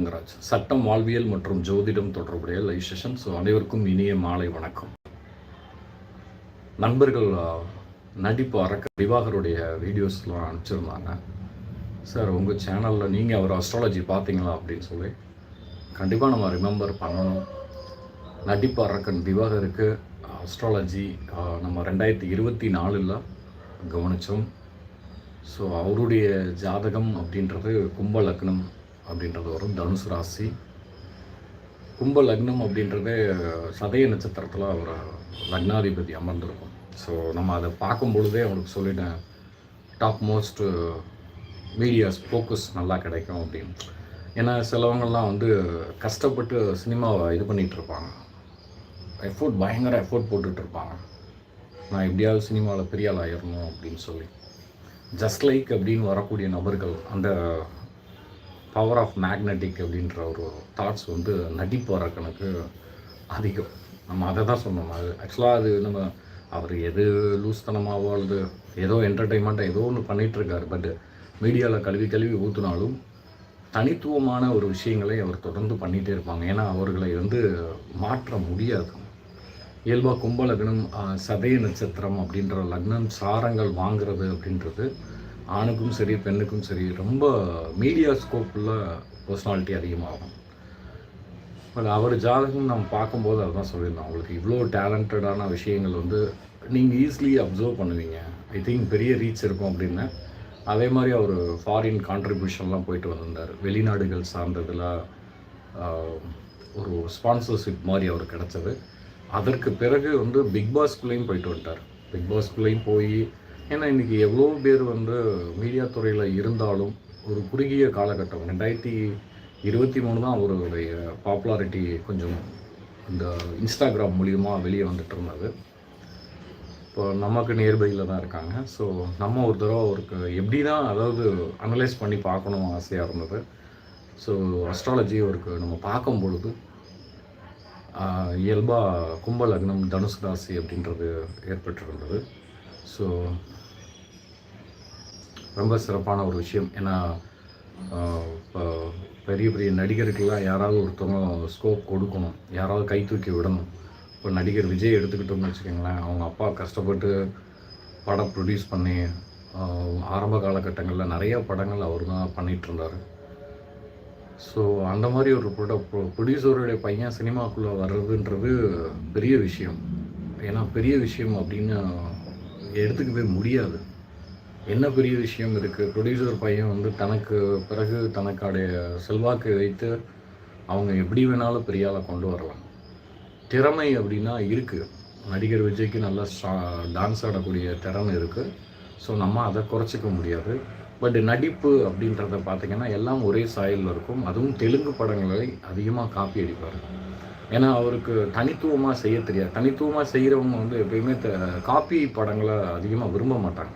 தங்கராஜ் சட்டம் வாழ்வியல் மற்றும் ஜோதிடம் தொடர்புடைய லைவ் செஷன் ஸோ அனைவருக்கும் இனிய மாலை வணக்கம். நண்பர்கள் நடிப்பு அறக்க திவாகருடைய வீடியோஸ்லாம் அனுப்பிச்சிருந்தாங்க. சார் உங்கள் சேனலில் நீங்கள் அவர் அஸ்ட்ராலஜி பார்த்தீங்களா அப்படின்னு சொல்லி. கண்டிப்பாக நம்ம ரிமெம்பர் பண்ணணும். நடிப்பு அரக்கன் திவாகருக்கு அஸ்ட்ராலஜி நம்ம ரெண்டாயிரத்தி இருபத்தி நாலில் கவனித்தோம் ஸோ அவருடைய ஜாதகம் அப்படின்றது கும்ப லக்னம் அப்படின்றது வரும். தனுசு ராசி. கும்ப லக்னம் அப்படின்றது சதய நட்சத்திரத்தில் அவர் லக்னாதிபதி அமர்ந்திருக்கும். ஸோ நம்ம அதை பார்க்கும் பொழுதே அவனுக்கு சொல்லிட்டேன் டாப் மோஸ்ட் மீடியாஸ் ஃபோக்கஸ் நல்லா கிடைக்கும் அப்படின்னு. ஏன்னா சிலவங்கள்லாம் வந்து கஷ்டப்பட்டு சினிமாவை இது பண்ணிகிட்டு இருப்பாங்க. எஃபோர்ட் பயங்கர எஃபோர்ட் போட்டுட்ருப்பாங்க நான் எப்படியாவது சினிமாவில் பெரிய ஆள் ஆயிடணும் அப்படின்னு சொல்லி. ஜஸ்ட் லைக் அப்படின்னு வரக்கூடிய நபர்கள் அந்த பவர் ஆஃப் மேக்னெட்டிக் அப்படின்ற ஒரு தாட்ஸ் வந்து நடிப்பு வர கணக்கு அதிகம். நம்ம அதை தான் சொன்னோம் அது ஆக்சுவலாக அது நம்ம அவர் எது லூஸ்தனமாகவோ அல்லது ஏதோ என்டர்டெயின்மெண்ட்டாக ஏதோ ஒன்று பண்ணிகிட்ருக்காரு பட் மீடியாவில் கழுவி கழுவி ஊற்றினாலும் தனித்துவமான ஒரு விஷயங்களை அவர் தொடர்ந்து பண்ணிகிட்டே இருப்பாங்க. ஏன்னா அவர்களை வந்து மாற்ற முடியாது. இயல்பாக கும்ப லக்னம் சதய நட்சத்திரம் அப்படின்ற லக்னம் சாரங்கள் வாங்குறது அப்படின்றது ஆணுக்கும் சரி பெண்ணுக்கும் சரி ரொம்ப மீடியா ஸ்கோப்பில் பர்சனாலிட்டி அதிகமாகும். பட் அவர் ஜாதகம் நம்ம பார்க்கும்போது அதுதான் சொல்லியிருந்தோம். அவங்களுக்கு இவ்வளோ டேலண்டடான விஷயங்கள் வந்து நீங்கள் ஈஸிலி அப்சர்வ் பண்ணுவீங்க. ஐ திங்க் பெரிய ரீச் இருக்கும் அப்படின்னு. அதே மாதிரி அவர் ஃபாரின் கான்ட்ரிபியூஷன்லாம் போயிட்டு வந்திருந்தார். வெளிநாடுகள் சார்ந்ததில் ஒரு ஸ்பான்சர்ஷிப் மாதிரி அவர் கிடச்சது. அதற்கு பிறகு வந்து பிக் பாஸ்குள்ளேயும் போயிட்டு வந்துட்டார். பிக் பாஸ்குள்ளேயும் போய் ஏன்னா இன்றைக்கி எவ்வளோ பேர் வந்து மீடியா துறையில் இருந்தாலும் ஒரு குறுகிய காலகட்டம் ரெண்டாயிரத்தி இருபத்தி மூணு தான் அவருடைய பாப்புலாரிட்டி கொஞ்சம் இந்த இன்ஸ்டாகிராம் மூலியமாக வெளியே வந்துட்டு இருந்தது. இப்போ நமக்கு நியர்பையில் தான் இருக்காங்க. ஸோ நம்ம ஒரு தடவை அவருக்கு எப்படி தான் அதாவது அனலைஸ் பண்ணி பார்க்கணும் ஆசையாக இருந்தது. ஸோ அஸ்ட்ராலஜி அவருக்கு நம்ம பார்க்கும் பொழுது இயல்பாக கும்ப லக்னம் தனுசு ராசி அப்படின்றது ஏற்பட்டிருந்தது. ஸோ ரொம்ப சிறப்பான ஒரு விஷயம். ஏன்னா இப்போ பெரிய பெரிய நடிகருக்கெல்லாம் யாராவது ஒருத்தவங்க ஸ்கோப் கொடுக்கணும். யாராவது கை தூக்கி விடணும். இப்போ நடிகர் விஜய் எடுத்துக்கிட்டோம்னு வச்சுக்கோங்களேன். அவங்க அப்பா கஷ்டப்பட்டு படம் ப்ரொடியூஸ் பண்ணி ஆரம்ப காலகட்டங்களில் நிறைய படங்கள் அவர் தான் பண்ணிகிட்ருந்தார் ஸோ அந்த மாதிரி ஒரு ப்ரொடியூசருடைய பையன் சினிமாக்குள்ளே வர்றதுன்றது பெரிய விஷயம். ஏன்னா பெரிய விஷயம் அப்படின்னு எடுத்துக்கவே முடியாது. என்ன பெரிய விஷயம் இருக்குது ப்ரொடியூசர் பையன் வந்து தனக்கு பிறகு தனக்காடைய செல்வாக்கை வைத்து அவங்க எப்படி வேணாலும் பெரிய ஆளை கொண்டு வரலாம். திறமை அப்படின்னா இருக்குது நடிகர் விஜய்க்கு நல்லா டான்ஸ் ஆடக்கூடிய திறமை இருக்குது ஸோ நம்ம அதை குறைச்சிக்க முடியாது. பட் நடிப்பு அப்படின்றத பார்த்திங்கன்னா எல்லாம் ஒரே சாயலில் இருக்கும். அதுவும் தெலுங்கு படங்களை அதிகமாக காப்பி அடிப்பார். ஏன்னா அவருக்கு தனித்துவமாக செய்ய தெரியாது. தனித்துவமாக செய்கிறவங்க வந்து எப்பயுமே காப்பி படங்களை அதிகமாக விரும்ப மாட்டாங்க.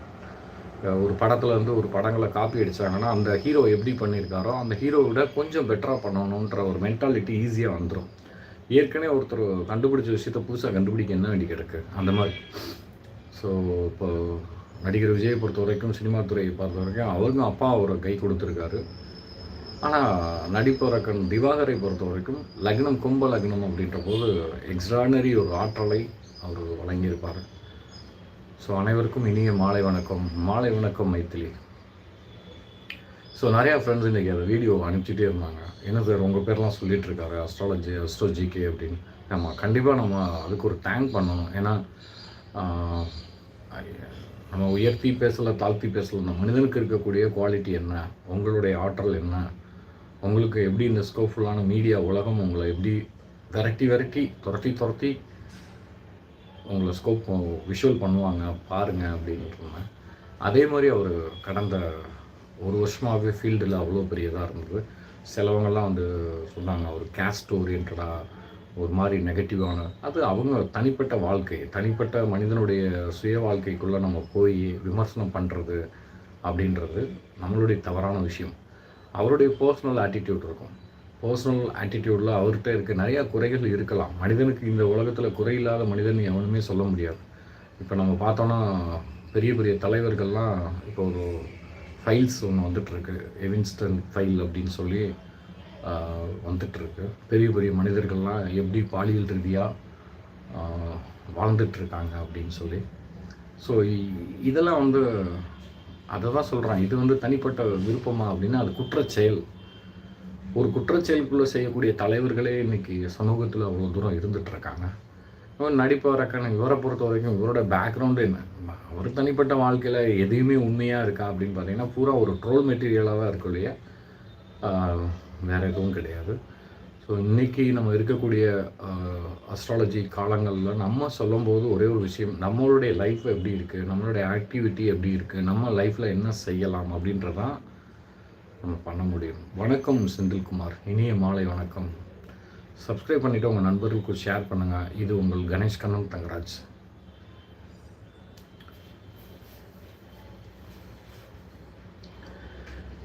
ஒரு படத்தில் வந்து ஒரு படங்களை காப்பி அடித்தாங்கன்னா அந்த ஹீரோ எப்படி பண்ணியிருக்காரோ அந்த ஹீரோவிட கொஞ்சம் பெட்டராக பண்ணணுன்ற ஒரு மென்டாலிட்டி ஈஸியாக வந்துடும் ஏற்கனவே ஒருத்தர் கண்டுபிடிச்ச விஷயத்த புதுசாக கண்டுபிடிக்க என்ன வேண்டி கிடக்கு? அந்த மாதிரி. ஸோ இப்போ நடிகர் விஜயை பொறுத்த வரைக்கும் சினிமா துறையை பொறுத்த வரைக்கும் அவங்க அப்பா அவரை கை கொடுத்துருக்காரு. ஆனால் நடிப்பரக்கன் திவாகரை பொறுத்த வரைக்கும் லக்னம் கும்ப லக்னம் அப்படின்ற போது எக்ஸ்ட்ரானரி ஒரு ஆற்றலை அவர் வழங்கியிருப்பார். ஸோ அனைவருக்கும் இனிய மாலை வணக்கம். மாலை வணக்கம் மைத்திலி. ஸோ நிறையா ஃப்ரெண்ட்ஸ் இன்றைக்கி அதை வீடியோ அனுப்பிச்சிட்டே இருந்தாங்க. என்ன சார் உங்கள் பேர்லாம் சொல்லிகிட்டு இருக்காரு அஸ்ட்ராலஜி அஸ்ட்ரோ ஜிகே அப்படின்னு. ஆமாம் கண்டிப்பாக நம்ம அதுக்கு ஒரு தேங்க் பண்ணணும். ஏன்னா நம்ம உயர்த்தி பேசலை தாழ்த்தி பேசலை நம்ம மனிதனுக்கு இருக்கக்கூடிய குவாலிட்டி என்ன? உங்களுடைய ஆற்றல் என்ன? உங்களுக்கு எப்படி இந்த ஸ்கோப்ஃபுல்லான மீடியா உலகம் உங்களை எப்படி விரட்டி விரட்டி துரட்டி துரத்தி உங்களை ஸ்கோப் விஷுவல் பண்ணுவாங்க பாருங்கள் அப்படின்ட்டு இருந்தேன் அதே மாதிரி அவர் கடந்த ஒரு வருஷமாகவே ஃபீல்டில் அவ்வளோ பெரியதாக இருந்தது. சிலவங்கள்லாம் வந்து சொன்னாங்க அவர் கேஸ்ட் ஓரியன்டாக ஒரு மாதிரி நெகட்டிவான அது அவங்க தனிப்பட்ட வாழ்க்கை. தனிப்பட்ட மனிதனுடைய சுய வாழ்க்கைக்குள்ளே நம்ம போய் விமர்சனம் பண்ணுறது அப்படின்றது நம்மளுடைய தவறான விஷயம். அவருடைய பர்சனல் ஆட்டிடியூட் இருக்கும். பர்சனல் ஆட்டிடியூடில் அவர்கிட்ட இருக்க நிறையா குறைகள் இருக்கலாம். மனிதனுக்கு இந்த உலகத்தில் குறையில்லாத மனிதன் எவனுமே சொல்ல முடியாது. இப்போ நம்ம பார்த்தோன்னா பெரிய பெரிய தலைவர்கள்லாம் இப்போ ஒரு ஃபைல்ஸ் ஒன்று வந்துட்டுருக்கு. எவின்ஸ்டன் ஃபைல் அப்படின்னு சொல்லி வந்துட்டுருக்கு. பெரிய பெரிய மனிதர்கள்லாம் எப்படி பாலியல் ரீதியாக வாழ்ந்துட்டுருக்காங்க அப்படின்னு சொல்லி. ஸோ இதெல்லாம் வந்து அதை தான் சொல்கிறேன் இது வந்து தனிப்பட்ட விருப்பமா அப்படின்னா அது குற்ற செயல் ஒரு குற்றச்செயலுக்குள்ளே செய்யக்கூடிய தலைவர்களே இன்றைக்கி சமூகத்தில் அவ்வளோ தூரம் இருந்துகிட்ருக்காங்க இவர் நடிப்பவரக்கான இவரை பொறுத்த வரைக்கும் இவரோட பேக்ரவுண்டு என்ன? அவர் தனிப்பட்ட வாழ்க்கையில் எதையுமே உண்மையாக இருக்கா அப்படின்னு பார்த்தீங்கன்னா பூரா ஒரு ட்ரோல் மெட்டீரியலாக தான் இருக்கும் இல்லையா? வேறு வேற எதுவும் கிடையாது. ஸோ இன்றைக்கி நம்ம இருக்கக்கூடிய அஸ்ட்ராலஜி காலங்களில் நம்ம சொல்லும்போது ஒரே ஒரு விஷயம் நம்மளுடைய லைஃப் எப்படி இருக்குது நம்மளுடைய ஆக்டிவிட்டி எப்படி இருக்குது நம்ம லைஃப்பில் என்ன செய்யலாம் அப்படின்றதான் நம்ம பண்ண முடியும். வணக்கம் செந்தில்குமார். இனிய மாலை வணக்கம். சப்ஸ்கிரைப் பண்ணிவிட்டு உங்கள் நண்பர்களுக்கு ஷேர் பண்ணுங்கள் இது உங்கள் கணேஷ் கண்ணன் தங்கராஜ்.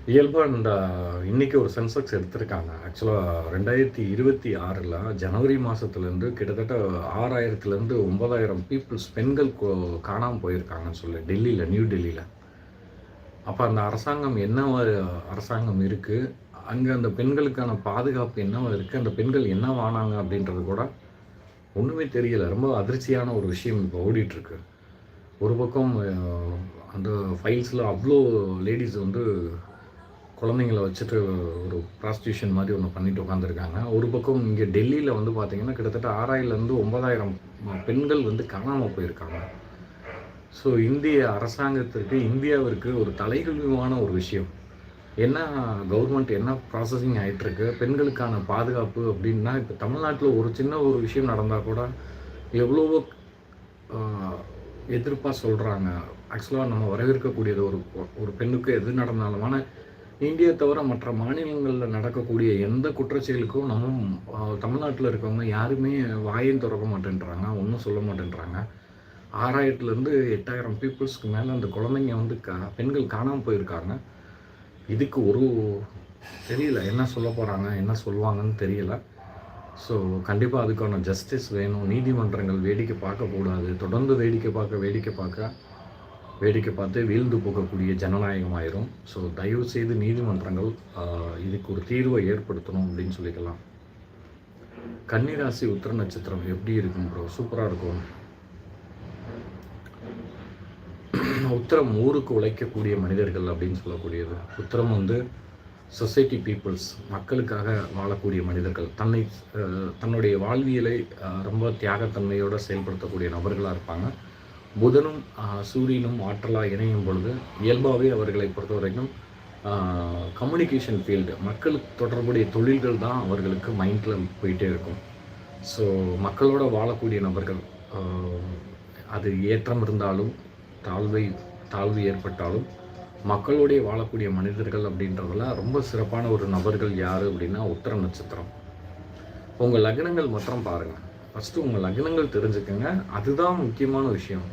இயல்பாக இந்த இன்னைக்கு ஒரு சென்செக்ஸ் எடுத்திருக்காங்க. ஆக்சுவலாக ரெண்டாயிரத்தி இருபத்தி ஆறில் ஜனவரி மாதத்துலேருந்து கிட்டத்தட்ட ஆறாயிரத்துலேருந்து ஒன்பதாயிரம் பீப்புள்ஸ் பெண்கள் கோ- காணாம போயிருக்காங்கன்னு சொல்லி டெல்லியில் நியூ டெல்லியில். அப்போ அந்த அரசாங்கம் என்ன அரசாங்கம் இருக்குது அங்கே அந்த பெண்களுக்கான பாதுகாப்பு என்னவா இருக்குது அந்த பெண்கள் என்னவானாங்க அப்படின்றது கூட ஒன்றுமே தெரியல. ரொம்ப அதிர்ச்சியான ஒரு விஷயம் இப்போ ஓடிட்டுருக்கு. ஒரு பக்கம் அந்த ஃபைல்ஸில் அவ்வளோ லேடிஸ் வந்து குழந்தைங்கள வச்சுட்டு ஒரு ப்ராஸ்டியூஷன் மாதிரி ஒன்று பண்ணிட்டு உட்காந்துருக்காங்க ஒரு பக்கம் இங்கே டெல்லியில் வந்து பார்த்திங்கன்னா கிட்டத்தட்ட ஆறாயிரம்லேருந்து ஒன்பதாயிரம் பெண்கள் வந்து காணாமல் போயிருக்காங்க. ஸோ இந்திய அரசாங்கத்திற்கு இந்தியாவிற்கு ஒரு தலைகழிவான ஒரு விஷயம். என்ன கவர்மெண்ட் என்ன ப்ராசஸிங் ஆகிட்டுருக்கு பெண்களுக்கான பாதுகாப்பு அப்படின்னா இப்போ தமிழ்நாட்டில் ஒரு சின்ன ஒரு விஷயம் நடந்தால் கூட எவ்வளவோ எதிர்ப்பாக சொல்கிறாங்க ஆக்சுவலாக நம்ம வரவேற்கக்கூடியது ஒரு ஒரு பெண்ணுக்கு எது நடந்தாலும். ஆனால் இந்தியா தவிர மற்ற மாநிலங்களில் நடக்கக்கூடிய எந்த குற்றச்செயலுக்கும் நம்ம தமிழ்நாட்டில் இருக்கவங்க யாருமே வாயும் திறக்க மாட்டேன்றாங்க. ஒன்றும் சொல்ல மாட்டேன்றாங்க. ஆறாயிரத்துலேருந்து எட்டாயிரம் பீப்புள்ஸ்க்கு மேலே அந்த குழந்தைங்க வந்து கா பெண்கள் காணாமல் போயிருக்காங்க. இதுக்கு ஒரு தெரியல என்ன சொல்ல போகிறாங்க என்ன சொல்லுவாங்கன்னு தெரியல. ஸோ கண்டிப்பாக அதுக்கான ஜஸ்டிஸ் வேணும். நீதிமன்றங்கள் வேடிக்கை பார்க்கக்கூடாது தொடர்ந்து வேடிக்கை பார்க்க வேடிக்கை பார்க்க வேடிக்கை பார்த்து வீழ்ந்து போகக்கூடிய ஜனநாயகம் ஆயிரும் ஸோ தயவு செய்து நீதிமன்றங்கள் இதுக்கு ஒரு தீர்வை ஏற்படுத்தணும் அப்படின்னு சொல்லிக்கலாம். கன்னிராசி உத்திர நட்சத்திரம் எப்படி இருக்கும் ப்ரோ சூப்பராக இருக்கும். உத்தரம் ஊருக்கு உழைக்கக்கூடிய மனிதர்கள் அப்படின்னு சொல்லக்கூடியது? உத்தரம் வந்து சொசைட்டி பீப்புள்ஸ் மக்களுக்காக வாழக்கூடிய மனிதர்கள். தன்னை தன்னுடைய வாழ்வியலை ரொம்ப தியாகத்தன்மையோடு செயல்படுத்தக்கூடிய நபர்களாக இருப்பாங்க. புதனும் சூரியனும் ஆற்றலாக இணையும் பொழுது இயல்பாகவே அவர்களை பொறுத்த வரைக்கும் கம்யூனிகேஷன் ஃபீல்டு மக்களுக்கு தொடர்புடைய தொழில்கள் தான் அவர்களுக்கு மைண்டில் போயிட்டே இருக்கும். ஸோ மக்களோட வாழக்கூடிய நபர்கள் அது ஏற்றம் இருந்தாலும் தாழ்வை தாழ்வு ஏற்பட்டாலும் மக்களோடைய வாழக்கூடிய மனிதர்கள் அப்படின்றதுல ரொம்ப சிறப்பான ஒரு நபர்கள் யார் அப்படின்னா உத்தர நட்சத்திரம். உங்கள் லக்னங்கள் மாத்திரம் பாருங்கள் ஃபஸ்ட்டு உங்கள் லக்னங்கள் தெரிஞ்சுக்கங்க. அதுதான் முக்கியமான விஷயம்.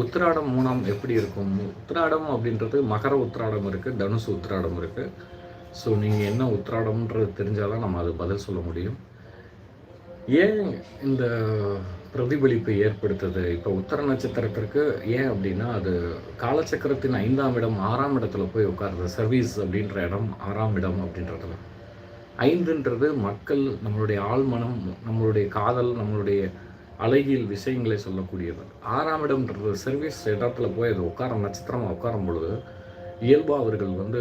உத்திராடம் மூணாம் எப்படி இருக்கும்? உத்திராடம் அப்படின்றது மகர உத்திராடம் இருக்குது தனுசு உத்திராடம் இருக்குது ஸோ நீங்கள் என்ன உத்திராடம்ன்றது தெரிஞ்சால்தான் நம்ம அது பதில் சொல்ல முடியும். ஏன் இந்த பிரதிபலிப்பு ஏற்படுத்துது. இப்போ உத்தர நட்சத்திரத்திற்கு ஏன் அப்படின்னா அது காலச்சக்கரத்தின் ஐந்தாம் இடம் ஆறாம் இடத்துல போய் உட்காருது. சர்வீஸ் அப்படின்ற இடம் ஆறாம் இடம் அப்படின்றதுல. ஐந்துன்றது மக்கள் நம்மளுடைய ஆழ்மனம் நம்மளுடைய காதல் நம்மளுடைய அழகியல் விஷயங்களை சொல்லக்கூடியது. ஆறாம் இடம்ன்றது சர்வீஸ் இடத்துல போய் அது உட்கார நட்சத்திரமாக உட்காரும் பொழுது இயல்பாக அவர்கள் வந்து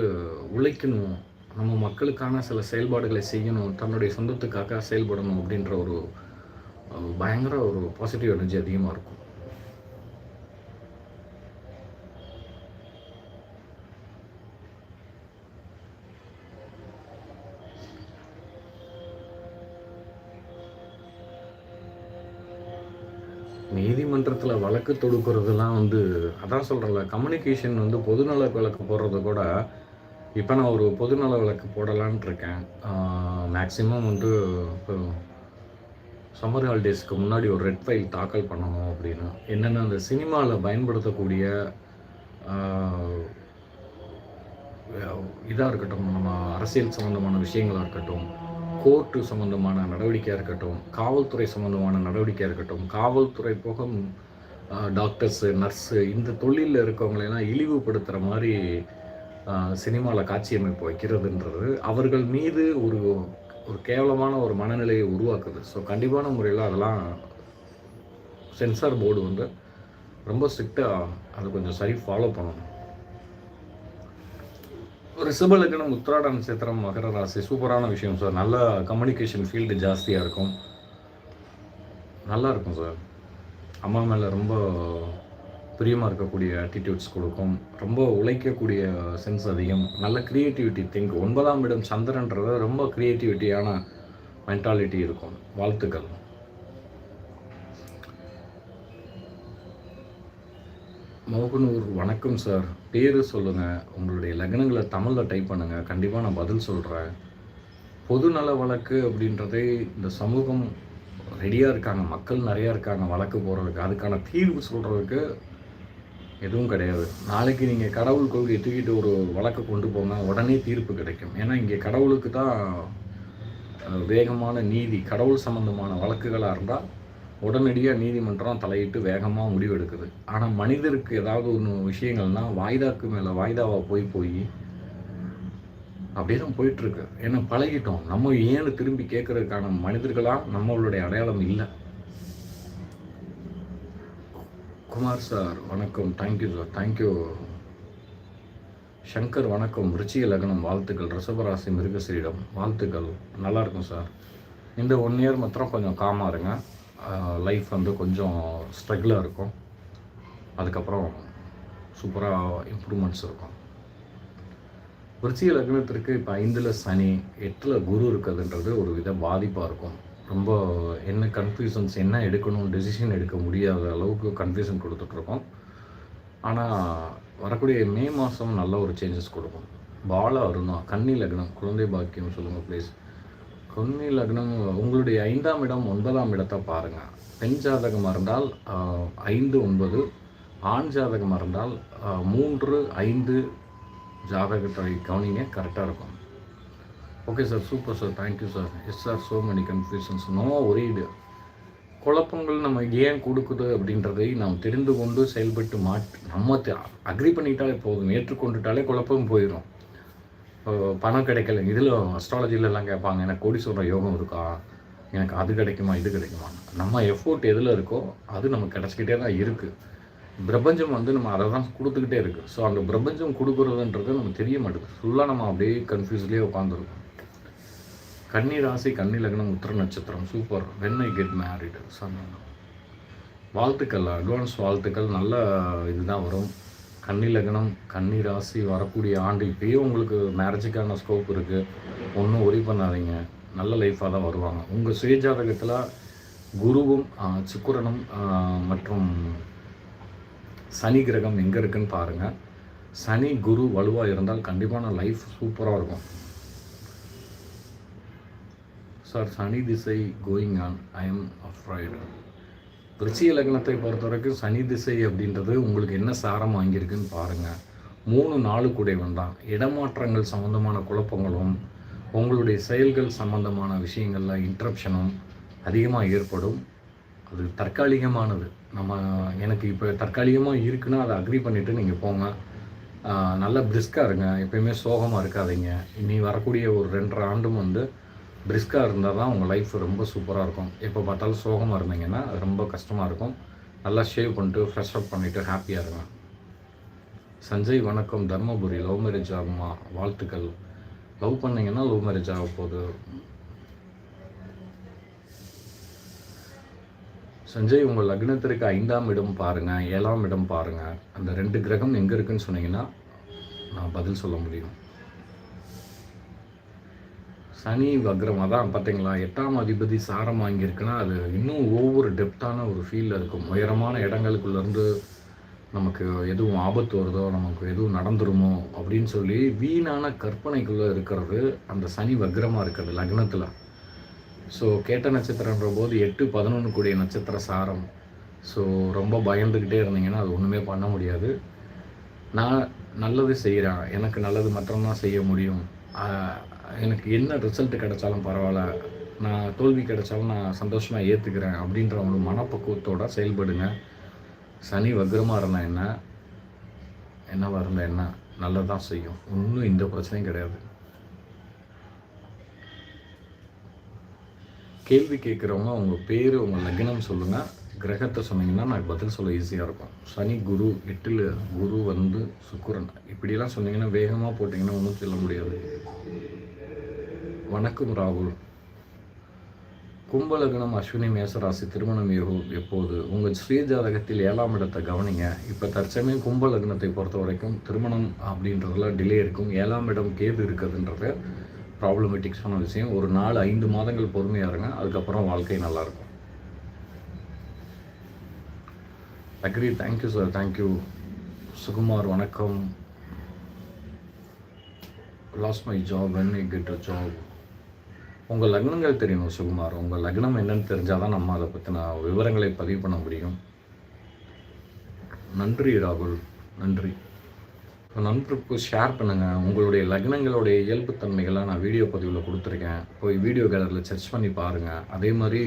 உழைக்கணும். நம்ம மக்களுக்கான சில செயல்பாடுகளை செய்யணும். தன்னுடைய சொந்தத்துக்காக செயல்படணும் அப்படின்ற ஒரு பயங்கர ஒரு பாசிட்டிவ் எனர்ஜி அதிகமாக இருக்கும். நீதிமன்றத்தில் வழக்கு தொடுக்கிறதுலாம் வந்து அதான் சொல்கிறேன்ல கம்யூனிகேஷன் வந்து பொதுநல வழக்கு போடுறது கூட இப்போ நான் ஒரு பொதுநல வழக்கு போடலான் இருக்கேன். மேக்ஸிமம் வந்து இப்போ சம்மர் ஹாலிடேஸ்க்கு முன்னாடி ஒரு ரெட் ஃபைல் தாக்கல் பண்ணணும் அப்படின்னா என்னென்ன அந்த சினிமாவில் பயன்படுத்தக்கூடிய இதாக இருக்கட்டும் நம்ம அரசியல் சம்மந்தமான விஷயங்களாக இருக்கட்டும் கோர்ட்டு சம்மந்தமான நடவடிக்கையாக இருக்கட்டும் காவல்துறை சம்மந்தமான நடவடிக்கையாக இருக்கட்டும் காவல்துறை போக டாக்டர்ஸு நர்ஸு இந்த தொழிலில் இருக்கவங்களெல்லாம் இழிவுபடுத்துகிற மாதிரி சினிமாவில் காட்சி அமைப்பு வைக்கிறதுன்றது அவர்கள் மீது ஒரு ஒரு கேவலமான ஒரு மனநிலையை உருவாக்குது. ஸோ கண்டிப்பான முறையில் அதெல்லாம் சென்சார் போர்டு வந்து ரொம்ப ஸ்ட்ரிக்டாக அதை கொஞ்சம் சரி ஃபாலோ பண்ணணும். ரிஷபலக்கணம் உத்ராட நட்சத்திரம் மகர ராசி சூப்பரான விஷயம் சார் நல்ல கம்யூனிகேஷன் ஃபீல்டு ஜாஸ்தியாக இருக்கும். நல்லா இருக்கும் சார் அம்மா மேலே ரொம்ப பிரியமாக இருக்கக்கூடிய ஆட்டிடியூட்ஸ் கொடுக்கும். ரொம்ப உழைக்கக்கூடிய சென்ஸ் அதிகம். நல்ல க்ரியேட்டிவிட்டி திங்க் ஒன்பதாம் இடம் சந்திரன்றது ரொம்ப க்ரியேட்டிவிட்டியான மென்டாலிட்டி இருக்கும். வாழ்த்துக்கள். மோகனூர் வணக்கம் சார் பேர் சொல்லுங்கள் உங்களுடைய லக்னங்களை தமிழில் டைப் பண்ணுங்கள் கண்டிப்பாக நான் பதில் சொல்கிறேன் பொது நல வழக்கு அப்படின்றதே இந்த சமூகம் ரெடியாக இருக்காங்க. மக்கள் நிறையா இருக்காங்க. வழக்கு போகிறதுக்கு அதுக்கான தீர்வு சொல்கிறதுக்கு எதுவும் கிடையாது. நாளைக்கு நீங்கள் கடவுள் கொள்கையை தூக்கிட்டு ஒரு வழக்கை கொண்டு போனால் உடனே தீர்ப்பு கிடைக்கும். ஏன்னா இங்கே கடவுளுக்கு தான் வேகமான நீதி கடவுள் சம்மந்தமான வழக்குகளாக இருந்தால் உடனடியாக நீதிமன்றம் தலையிட்டு வேகமாக முடிவெடுக்குது. ஆனால் மனிதருக்கு ஏதாவது ஒன்று விஷயங்கள்னால் வாய்தாக்கு மேலே வாய்தாவாக போய் போய் அப்படியே தான் போயிட்டுருக்கு ஏன்னா பழகிட்டோம். நம்ம ஏன்னு திரும்பி கேட்கறதுக்கான மனிதர்களாக நம்மளுடைய அடையாளம் இல்லை. குமார் சார் வணக்கம். Thank you sir thank you Shankar வணக்கம். ருச்சிக லக்னம் வாழ்த்துக்கள். ரிஷபராசி மிருகஸ்ரீடம் வாழ்த்துக்கள். நல்லாயிருக்கும் சார் இந்த ஒன் இயர் மாத்திரம் கொஞ்சம் காமாக இருங்க. லைஃப் வந்து கொஞ்சம் ஸ்ட்ரகிளாக இருக்கும். அதுக்கப்புறம் சூப்பராக இம்ப்ரூவ்மெண்ட்ஸ் இருக்கும். விருச்சிக லக்னத்திற்கு இப்போ ஐந்தில் சனி எட்டில் குரு இருக்கிறதுன்றது ஒரு வித பாதிப்பாக இருக்கும். ரொம்ப என்ன கன்ஃபியூசன்ஸ் என்ன எடுக்கணும் டெசிஷன் எடுக்க முடியாத அளவுக்கு கன்ஃபியூஷன் கொடுத்துட்ருக்கோம். ஆனால் வரக்கூடிய மே மாதம் நல்ல ஒரு சேஞ்சஸ் கொடுக்கும். பால அருணா கன்னி லக்னம் குழந்தை பாக்கியம் சொல்லுங்கள் ப்ளீஸ் கன்னி லக்னம் உங்களுடைய ஐந்தாம் இடம் ஒன்பதாம் இடத்தை பாருங்கள் பெண் ஜாதகமாக இருந்தால் ஐந்து ஒன்பது. ஆண் ஜாதகமாக இருந்தால் மூன்று ஐந்து ஜாதகத்தை கவனிங்க கரெக்டாக இருக்கும். Okay sir super sir thank you sir yes sir so many confusions no worried குழப்பங்கள் நம்ம ஏன் கொடுக்குது அப்படின்றதை நாம் தெரிந்து கொண்டு செயல்பட்டு மாட் நம்ம அக்ரி பண்ணிட்டாலே போதும். ஏற்றுக்கொண்டுட்டாலே குழப்பம் போயிடும் பணம் கிடைக்கல. இதில் அஸ்ட்ராலஜிலலாம் கேட்பாங்க எனக்கு கோடி சொல்கிற யோகம் இருக்கா? எனக்கு அது கிடைக்குமா? இது கிடைக்குமா? நம்ம எஃபோர்ட் எதில் இருக்கோ அது நமக்கு கிடச்சிக்கிட்டே தான் இருக்குது பிரபஞ்சம் வந்து நம்ம அதை தான் கொடுத்துக்கிட்டே இருக்குது ஸோ அந்த பிரபஞ்சம் கொடுக்குறதுன்றது நமக்கு தெரிய மாட்டேங்குது ஃபுல்லாக நம்ம அப்படியே கன்ஃபியூஸ்லேயே உட்காந்துருக்கோம் கன்னி ராசி கன்னி லக்னம் உத்திர நட்சத்திரம் super when I get married சொன்னாங்க வாழ்த்துக்கள் அட்வான்ஸ் வாழ்த்துக்கள். நல்ல இதுதான் வரும். கன்னி லக்னம் கன்னி ராசி வரக்கூடிய ஆண்டு இப்பயே உங்களுக்கு மேரேஜுக்கான ஸ்கோப் இருக்குது ஒன்றும் ஒரி பண்ணாதீங்க. நல்ல லைஃப்பாக தான் வருவாங்க. உங்கள் சுயஜாதகத்தில் குருவும் சுக்குரனும் மற்றும் சனி கிரகம் எங்கே இருக்குன்னு பாருங்கள் சனி குரு வலுவாக இருந்தால் கண்டிப்பான லைஃப் சூப்பராக இருக்கும். சார் சனி திசை going on I am afraid விருச்சிக லக்னத்தை பொறுத்த வரைக்கும் சனி திசை அப்படின்றது உங்களுக்கு என்ன சாரம் வாங்கியிருக்குன்னு பாருங்கள் மூணு நாலு கூடைவன் தான். இடமாற்றங்கள் சம்மந்தமான குழப்பங்களும் உங்களுடைய செயல்கள் சம்மந்தமான விஷயங்களில் இன்ட்ரப்ஷனும் அதிகமாக ஏற்படும். அது தற்காலிகமானது. நம்ம எனக்கு இப்போ தற்காலிகமாக இருக்குன்னா அதை அக்ரி பண்ணிவிட்டு நீங்கள் போங்க. நல்ல பிரிஸ்காக இருங்க. எப்பயுமே சோகமாக இருக்காதீங்க. இனி வரக்கூடிய ஒரு ரெண்டரை ஆண்டும் வந்து பிரிஸ்காக இருந்தால் தான் உங்கள் லைஃப் ரொம்ப சூப்பராக இருக்கும். எப்போ பார்த்தாலும் சோகமாக இருந்தீங்கன்னா அது ரொம்ப கஷ்டமாக இருக்கும். நல்லா ஷேவ் பண்ணிட்டு ஃப்ரெஷ் அப் பண்ணிவிட்டு ஹாப்பியாக இருங்க சஞ்சய் வணக்கம். தர்மபுரி லவ் மேரேஜ் ஆகுமா? வாழ்த்துக்கள். லவ் பண்ணிங்கன்னா லவ் மேரேஜ் ஆக போகுது. சஞ்சய் உங்கள் லக்னத்திற்கு ஐந்தாம் இடம் பாருங்கள் ஏழாம் இடம் பாருங்கள் அந்த ரெண்டு கிரகம் எங்கே இருக்குன்னு சொன்னீங்கன்னா நான் பதில் சொல்ல முடியும். சனி வக்ரமாக தான் பார்த்தீங்களா? எட்டாம் அதிபதி சாரம் வாங்கியிருக்குன்னா அது இன்னும் ஒவ்வொரு டெப்த்தான ஒரு ஃபீல் இருக்கும். உயரமான இடங்களுக்குள்ளேருந்து நமக்கு எதுவும் ஆபத்து வருதோ நமக்கு எதுவும் நடந்துருமோ அப்படின்னு சொல்லி வீணான கற்பனைக்குள்ளே இருக்கிறது அந்த சனி வக்ரமாக இருக்கிறது லக்னத்தில். ஸோ கேட்ட நட்சத்திரன்ற போது எட்டு பதினொன்று கூடிய நட்சத்திர சாரம். ஸோ ரொம்ப பயந்துக்கிட்டே இருந்தீங்கன்னா அது ஒன்றுமே பண்ண முடியாது. நான் நல்லது செய்கிறேன் எனக்கு நல்லது மட்டும்தான் செய்ய முடியும். எனக்கு என்ன ரிசல்ட் கிடைச்சாலும் பரவாயில்ல. நான் தோல்வி கிடைச்சாலும் நான் சந்தோஷமாக ஏற்றுக்கிறேன் அப்படின்ற ஒரு மனப்பக்குவத்தோடு செயல்படுங்க. சனி வக்ரமாக இருந்தால் என்ன? என்னவாக இருந்தால் என்ன? நல்லதான் செய்யும். ஒன்றும் இந்த பிரச்சனையும் கிடையாது. கேள்வி கேட்குறவங்க உங்கள் பேர் உங்கள் லக்னம் சொல்லுங்கள் கிரகத்தை சொன்னீங்கன்னா நான் பதில் சொல்ல ஈஸியாக இருக்கும். சனி குரு எட்டில் குரு வந்து சுக்கிரன். இப்படியெல்லாம் சொன்னீங்கன்னா வேகமாக போட்டிங்கன்னா ஒன்றும் சொல்ல முடியாது. வணக்கம் ராகுல். கும்பலகணம் அஸ்வினி மேசராசி திருமணம் யோகம் எப்போது? உங்கள் ஸ்ரீஜாதகத்தில் ஏழாம் இடத்தை கவனிங்க. இப்போ தற்சமயம் கும்பலக்னத்தை பொறுத்த வரைக்கும் திருமணம் அப்படின்றதெல்லாம் டிலே இருக்கும். ஏழாம் இடம் கேது இருக்குதுன்றது ப்ராப்ளமேட்டிக்ஸான விஷயம். ஒரு நாலு ஐந்து மாதங்கள் பொறுமையாக இருங்க. அதுக்கப்புறம் வாழ்க்கை நல்லாயிருக்கும் agree thank you sir thank you Sukumar வணக்கம். Lost my job when I get a job உங்கள் லக்னங்கள் தெரியணும் சுகுமார். உங்கள் லக்னம் என்னன்னு தெரிஞ்சால் தான் நம்ம அதை பற்றின விவரங்களை பதிவு பண்ண முடியும். நன்றி ராகுல். நன்றி. நண்பருக்கு ஷேர் பண்ணுங்கள் உங்களுடைய லக்னங்களுடைய இயல்புத்தன்மைகளை நான் வீடியோ பதிவில் கொடுத்துருக்கேன். போய் வீடியோ கேலரியில் சர்ச் பண்ணி பாருங்கள் அதே மாதிரி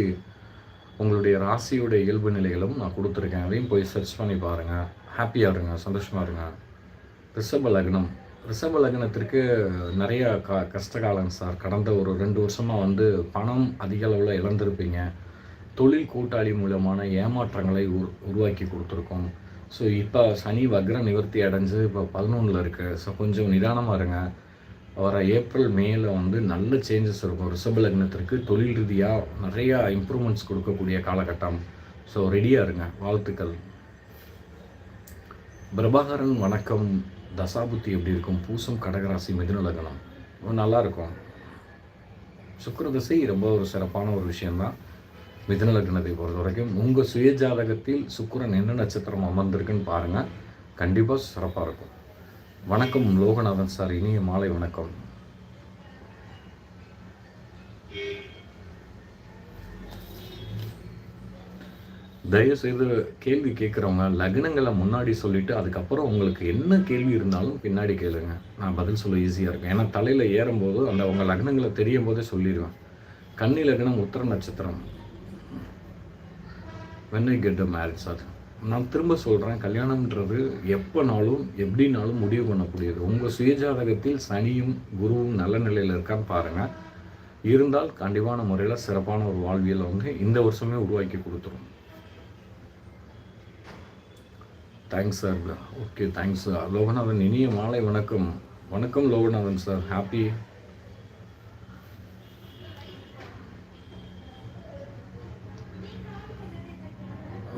உங்களுடைய ராசியோட இயல்பு நிலைகளும் நான் கொடுத்துருக்கேன். அதையும் போய் சர்ச் பண்ணி பாருங்கள் ஹாப்பியாக இருங்க சந்தோஷமாக இருங்க. ரிஷப லக்னம். ரிஷப லக்னத்திற்கு நிறைய க கஷ்டகாலம் சார் கடந்த ஒரு ரெண்டு வருஷமாக வந்து பணம் அதிக அளவில் இழந்திருப்பீங்க. தொழில் கூட்டாளி மூலமான ஏமாற்றங்களை உரு உருவாக்கி கொடுத்துருக்கோம். ஸோ இப்போ சனி வக்ர நிவர்த்தி அடைஞ்சு இப்போ பதினொன்றில் இருக்குது ஸோ கொஞ்சம் நிதானமாக இருங்க. வர ஏப்ரல் மேல வந்து நல்ல சேஞ்சஸ் இருக்கும். ரிஷப லக்னத்திற்கு தொழில் ரீதியாக நிறையா இம்ப்ரூவ்மெண்ட்ஸ் கொடுக்கக்கூடிய காலகட்டம். ஸோ ரெடியாக இருங்க. வாழ்த்துக்கள். பிரபாகரன் வணக்கம். தசாபுத்தி எப்படி இருக்கும்? பூசம் கடகராசி மிதுன லக்னம். ரொம்ப நல்லா இருக்கும். ரொம்ப ஒரு சிறப்பான ஒரு விஷயந்தான் மிதுன லக்னத்தை பொறுத்த வரைக்கும் உங்கள் சுய ஜாதகத்தில் என்ன நட்சத்திரம் அமர்ந்திருக்குன்னு பாருங்கள் கண்டிப்பாக சிறப்பாக இருக்கும். வணக்கம் லோகநாதன் சார். இனிய மாலை வணக்கம். தயவுசெய்து கேள்வி கேட்குறவங்க லக்னங்களை முன்னாடி சொல்லிட்டு அதுக்கப்புறம் உங்களுக்கு என்ன கேள்வி இருந்தாலும் பின்னாடி கேளுங்க. நான் பதில் சொல்ல ஈஸியாக இருக்கும் ஏன்னா தலையில் ஏறும்போது அந்த உங்கள் லக்னங்களை தெரியும் போதே சொல்லிடுவேன் கன்னி லக்னம் உத்தர நட்சத்திரம். வெண்ணை கெட் அ மேரேஜ் சார். நான் திரும்ப சொல்கிறேன் கல்யாணம்ன்றது எப்போனாலும் எப்படினாலும் முடிவு பண்ணக்கூடியது. உங்கள் சுயஜாதகத்தில் சனியும் குருவும் நல்ல நிலையில் இருக்கான்னு பாருங்கள் இருந்தால் கண்டிப்பான முறையில் சிறப்பான ஒரு வாழ்வியல் வந்து இந்த வருஷமே உருவாக்கி கொடுத்துரும். Thanks sir okay thanks Loganathan இனிய மாலை வணக்கம். வணக்கம் லோகநாதன் சார் ஹாப்பி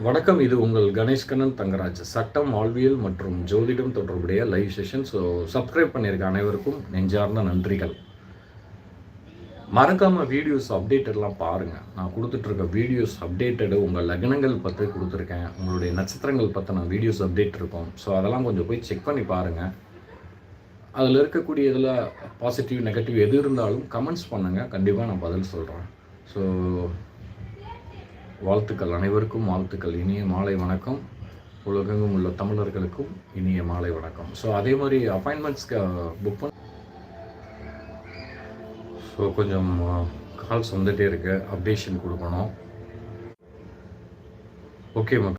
வணக்கம். இது உங்கள் கணேஷ்கண்ணன் தங்கராஜ். சட்டம் வாழ்வியல் மற்றும் ஜோதிடம் தொடர்புடைய லைவ் செஷன் ஸோ சப்ஸ்கிரைப் பண்ணியிருக்க அனைவருக்கும் நெஞ்சார்ந்த நன்றிகள். மறக்காமல் வீடியோஸ் அப்டேட்டட்லாம் பாருங்கள் நான் கொடுத்துட்ருக்க வீடியோஸ் அப்டேட்டடு உங்கள் லக்னங்கள் பற்றி கொடுத்துருக்கேன். உங்களுடைய நட்சத்திரங்கள் பற்றின வீடியோஸ் அப்டேட் இருக்கும். ஸோ அதெல்லாம் கொஞ்சம் போய் செக் பண்ணி பாருங்கள் அதில் இருக்கக்கூடிய இதில் பாசிட்டிவ் நெகட்டிவ் எது இருந்தாலும் கமெண்ட்ஸ் பண்ணுங்கள் கண்டிப்பாக நான் பதில் சொல்கிறேன் ஸோ வாழ்த்துக்கள் அனைவருக்கும் வாழ்த்துக்கள். இனிய மாலை வணக்கம். உலகெங்கும் உள்ள தமிழர்களுக்கும் இனிய மாலை வணக்கம். ஸோ அதே மாதிரி அப்பாயின்மெண்ட்ஸ்க்கு புக் பண்ண ஸோ கொஞ்சம் கால்ஸ் வந்துகிட்டே இருக்குது அப்டேஷன் கொடுக்கணும். ஓகே